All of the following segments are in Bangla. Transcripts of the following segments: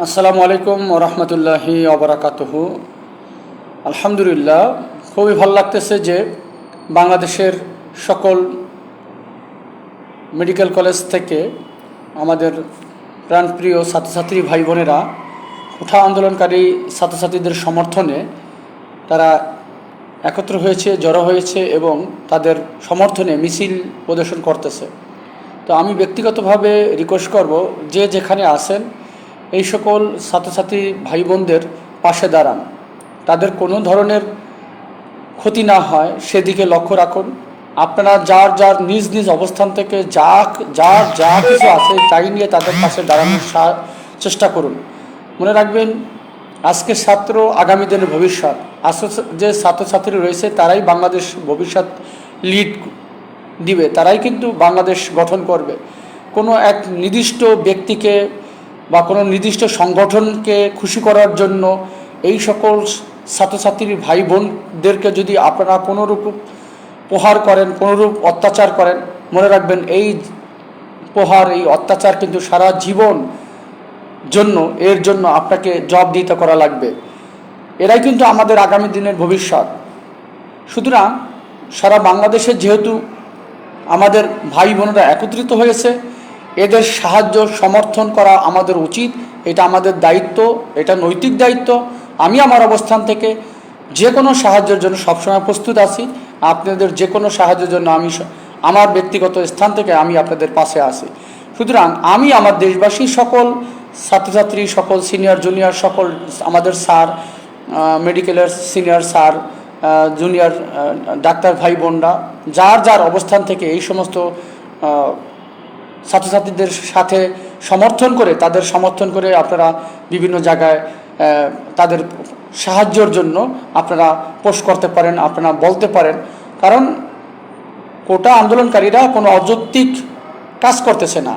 আসসালামু আলাইকুম রহমতুল্লাহি অবরাকাতহু আলহামদুলিল্লাহ, খুবই ভালো লাগতেছে যে বাংলাদেশের সকল মেডিকেল কলেজ থেকে আমাদের প্রাণপ্রিয় ছাত্রছাত্রী ভাই বোনেরা উঠা আন্দোলনকারী ছাত্রছাত্রীদের সমর্থনে তারা একত্র হয়েছে, জড়ো হয়েছে এবং তাদের সমর্থনে মিছিল প্রদর্শন করতেছে। তো আমি ব্যক্তিগতভাবে রিকোয়েস্ট করব যে যেখানে আছেন এই সকল ছাত্রছাত্রী ভাই বোনদের পাশে দাঁড়ান। তাদের কোনো ধরনের ক্ষতি না হয়, সেদিকে লক্ষ্য রাখুন। আপনারা যার যার নিজ নিজ অবস্থান থেকে যা যার যা কিছু আছে তাই নিয়ে তাদের পাশে দাঁড়ানোর চেষ্টা করুন। মনে রাখবেন, আজকের ছাত্র আগামী দিনের ভবিষ্যৎ। আজকে যে ছাত্রছাত্রী রয়েছে তারাই বাংলাদেশ ভবিষ্যৎ লিড দিবে, তারাই কিন্তু বাংলাদেশ গঠন করবে। কোনো এক নির্দিষ্ট ব্যক্তিকে বা কোনো নির্দিষ্ট সংগঠনকে খুশি করার জন্য এই সকল ছাত্রছাত্রীর ভাই বোনদেরকে যদি আপনারা কোনোরূপ প্রহার করেন, কোনোরূপ অত্যাচার করেন, মনে রাখবেন এই প্রহার এই অত্যাচার কিন্তু সারা জীবন জন্য, এর জন্য আপনাকে জব দিতে করা লাগবে। এরাই কিন্তু আমাদের আগামী দিনের ভবিষ্যৎ। সুতরাং সারা বাংলাদেশে যেহেতু আমাদের ভাই বোনেরা একত্রিত হয়েছে এদের সাহায্য, সমর্থন করা আমাদের উচিত। এটা আমাদের দায়িত্ব, এটা নৈতিক দায়িত্ব। আমি আমার অবস্থান থেকে যে কোনো সাহায্যের জন্য সবসময় প্রস্তুত আছি। আপনাদের যে কোনো সাহায্যের জন্য আমি আমার ব্যক্তিগত স্থান থেকে আমি আপনাদের পাশে আসি সুতরাং আমি আমার দেশবাসী সকল, ছাত্রছাত্রী সকল, সিনিয়র, জুনিয়র সকল, আমাদের স্যার মেডিকেলের সিনিয়র স্যার জুনিয়র ডাক্তার ভাই বোনরা, যার যার অবস্থান থেকে এই সমস্ত ছাত্রছাত্রীদের সাথে সমর্থন করে, তাদের সমর্থন করে আপনারা বিভিন্ন জায়গায় তাদের সাহায্যের জন্য আপনারা পোস্ট করতে পারেন, আপনারা বলতে পারেন। কারণ কোটা আন্দোলনকারীরা কোনো অযৌক্তিক কাজ করতেছে না।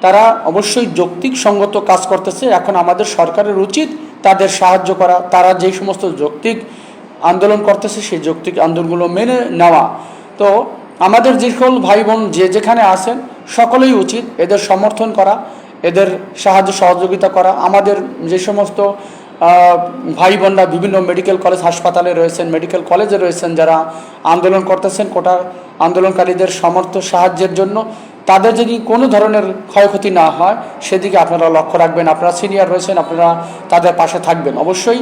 তারা অবশ্যই যৌক্তিক সঙ্গত কাজ করতেছে। এখন আমাদের সরকারের উচিত তাদের সাহায্য করা। তারা যেই সমস্ত যৌক্তিক আন্দোলন করতেছে, সেই যৌক্তিক আন্দোলনগুলো মেনে নেওয়া। তো আমাদের যে সকল ভাই বোন যে যেখানে আছেন সকলেই উচিত এদের সমর্থন করা, এদের সাহায্য সহযোগিতা করা। আমাদের যে সমস্ত ভাই বোনরা বিভিন্ন মেডিকেল কলেজ হাসপাতালে রয়েছেন মেডিকেল কলেজে রয়েছেন, যারা আন্দোলন করতেছেন কোটা আন্দোলনকারীদের সমর্থ সাহায্যের জন্য, তাদের যদি কোনো ধরনের ক্ষয়ক্ষতি না হয়, সেদিকে আপনারা লক্ষ্য রাখবেন। আপনারা সিনিয়র রয়েছেন, আপনারা তাদের পাশে থাকবেন। অবশ্যই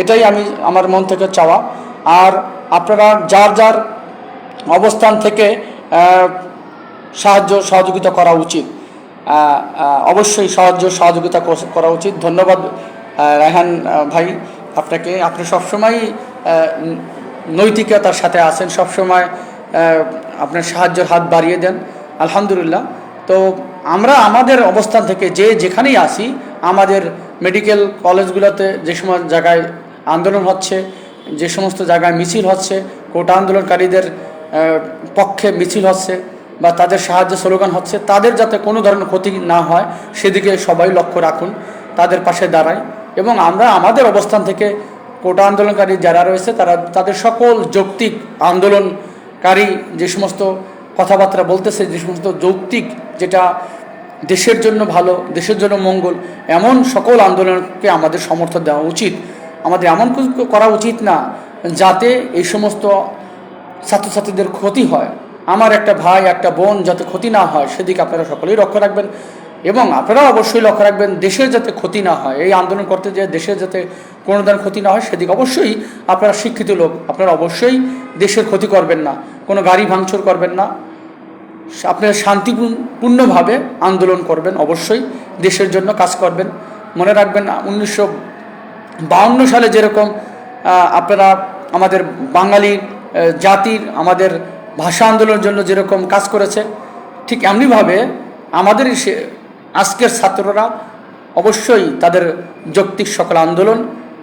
এটাই আমি, আমার মন থেকে চাওয়া। আর আপনারা যার যার অবস্থান থেকে সাহায্য, সহযোগিতা করা উচিত। অবশ্যই সাহায্য, সহযোগিতা করা উচিত। ধন্যবাদ রায়হান ভাই। আপনাকে, আপনি সবসময় নৈতিকতার সাথে আছেন। সবসময় আপনার সাহায্যের হাত বাড়িয়ে দেন। আলহামদুলিল্লাহ। তো আমরা আমাদের অবস্থান থেকে যে যেখানেই আসি, আমাদের মেডিকেল কলেজগুলোতে যে সমস্ত জায়গায় আন্দোলন হচ্ছে, যে সমস্ত জায়গায় মিছিল হচ্ছে, কোটা আন্দোলনকারীদের পক্ষে মিছিল হচ্ছে বা তাদের সাহায্য স্লোগান হচ্ছে, তাদের যাতে কোনো ধরনের ক্ষতি না হয়, সেদিকে সবাই লক্ষ্য রাখুন, তাদের পাশে দাঁড়ায়। এবং আমরা আমাদের অবস্থান থেকে কোটা আন্দোলনকারী যারা রয়েছে, তারা, তাদের সকল যৌক্তিক আন্দোলনকারী যে সমস্ত কথাবার্তা বলতেছে, যে সমস্ত যৌক্তিক যেটা দেশের জন্য ভালো, দেশের জন্য মঙ্গল, এমন সকল আন্দোলনকে আমাদের সমর্থন দেওয়া উচিত। আমাদের এমন কিছু করা উচিত না, যাতে এই সমস্ত ছাত্রছাত্রীদের ক্ষতি হয়। আমার একটা ভাই, একটা বোন যাতে ক্ষতি না হয়, সেদিকে আপনারা সকলেই লক্ষ্য রাখবেন। এবং আপনারাও অবশ্যই লক্ষ্য রাখবেন, দেশের যাতে ক্ষতি না হয়, এই আন্দোলন করতে যে দেশের যাতে কোনো ধরনের ক্ষতি না হয়, সেদিকে অবশ্যই আপনারা শিক্ষিত লোক, আপনারা অবশ্যই দেশের ক্ষতি করবেন না, কোনো গাড়ি ভাঙচুর করবেন না। আপনারা শান্তিপূর্ণভাবে আন্দোলন করবেন, অবশ্যই দেশের জন্য কাজ করবেন। মনে রাখবেন, উনিশশো বাউন্ন সালে যেরকম আপনারা আমাদের বাঙালি জাতির, আমাদের ভাষা আন্দোলনের জন্য যেরকম কাজ করেছে, ঠিক এমনিভাবে আমাদের সে আজকের ছাত্ররা অবশ্যই তাদের যৌক্তিক সকল আন্দোলন,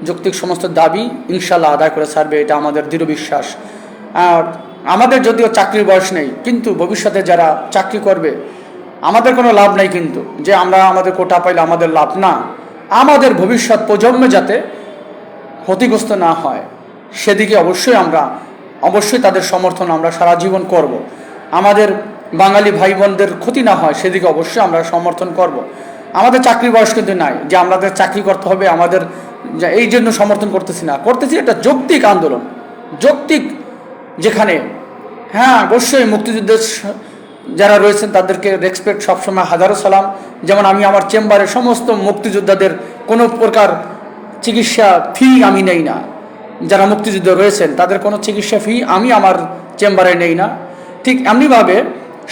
যৌক্তিক সমস্ত দাবি ইনশাল্লাহ আদায় করে ছাড়বে, এটা আমাদের দৃঢ় বিশ্বাস। আর আমাদের যদিও চাকরির বয়স নেই, কিন্তু ভবিষ্যতে যারা চাকরি করবে, আমাদের কোনো লাভ নাই কিন্তু। যে আমরা আমাদের কোটা পাইলে আমাদের লাভ না, আমাদের ভবিষ্যৎ প্রজন্মে যাতে ক্ষতিগ্রস্ত না হয়, সেদিকে অবশ্যই আমরা অবশ্যই তাদের সমর্থন আমরা সারা জীবন করব। আমাদের বাঙালি ভাই বোনদের ক্ষতি না হয়, সেদিকে অবশ্যই আমরা সমর্থন করব। আমাদের চাকরি বয়স কিন্তু নাই, যে আমাদের চাকরি করতে হবে, আমাদের এই জন্য সমর্থন করতেছি না করতেছি এটা যৌক্তিক আন্দোলন, যৌক্তিক যেখানে হ্যাঁ অবশ্যই মুক্তিযুদ্ধের যারা রয়েছেন, তাদেরকে রেসপেক্ট সবসময়, হাজারো সালাম যেমন আমি আমার চেম্বারে সমস্ত মুক্তিযোদ্ধাদের কোনো প্রকার চিকিৎসা ফি আমি নেই না যারা মুক্তিযুদ্ধ রয়েছেন, তাদের কোনো চিকিৎসা ফি আমি আমার চেম্বারে নেই না। ঠিক এমনিভাবে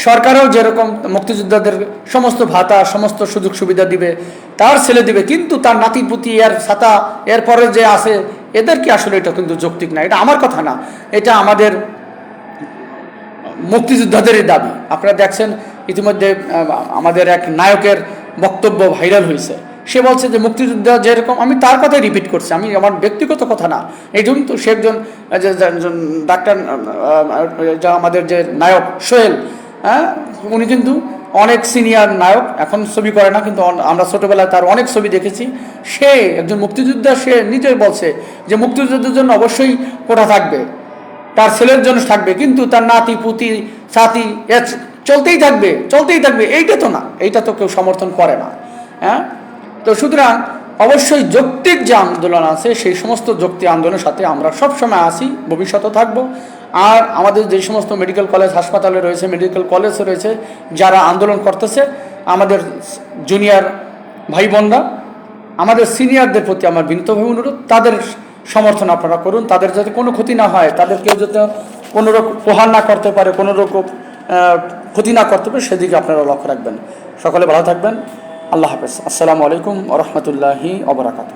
সরকারও যেরকম মুক্তিযোদ্ধাদের সমস্ত ভাতা, সমস্ত সুযোগ সুবিধা দিবে, তার ছেলে দিবে, কিন্তু তার নাতিপুতি, এর ছাতা এরপরে যে আছে, এদের কি আসলে এটা কিন্তু যৌক্তিক না? এটা আমার কথা না। এটা আমাদের মুক্তিযোদ্ধাদেরই দাবি। আপনারা দেখছেন, ইতিমধ্যে আমাদের এক নায়কের বক্তব্য ভাইরাল হয়েছে। সে বলছে যে মুক্তিযোদ্ধা যেরকম, আমি তার কথাই রিপিট করছি, আমি আমার ব্যক্তিগত কথা না। এই জন্য তো সে একজন ডাক্তার যা আমাদের যে নায়ক সোহেল হ্যাঁ উনি কিন্তু অনেক সিনিয়র নায়ক, এখন ছবি করে না, কিন্তু আমরা ছোটবেলায় তার অনেক ছবি দেখেছি। সে একজন মুক্তিযোদ্ধা, সে নিজে বলছে যে মুক্তিযুদ্ধের জন্য অবশ্যই কোটা থাকবে, তার ছেলের জন্য থাকবে, কিন্তু তার নাতি, পুতি সাথী চলতেই থাকবে চলতেই থাকবে, এইটা তো না, এইটা তো কেউ সমর্থন করে না হ্যাঁ। তো সুতরাং অবশ্যই যৌক্তিক যে আন্দোলন আছে, সেই সমস্ত যৌক্তিক আন্দোলনের সাথে আমরা সবসময় আসি ভবিষ্যতে থাকব। আর আমাদের যে সমস্ত মেডিকেল কলেজ হাসপাতালে রয়েছে মেডিকেল কলেজ রয়েছে, যারা আন্দোলন করতেছে, আমাদের জুনিয়র ভাই বোনরা আমাদের সিনিয়রদের প্রতি আমার বিনীতভাবে অনুরোধ, তাদের সমর্থন আপনারা করুন, তাদের যাতে কোনো ক্ষতি না হয়, তাদের কেউ যাতে কোনো রকম প্রহার না করতে পারে, কোনো রকম ক্ষতি না করতে পারে, সেদিকে আপনারা লক্ষ্য রাখবেন। সকলে ভালো থাকবেন। আল্লাহ হাফেজ। আসসালামু আলাইকুম রহমতুল্লাহি অবরাকাত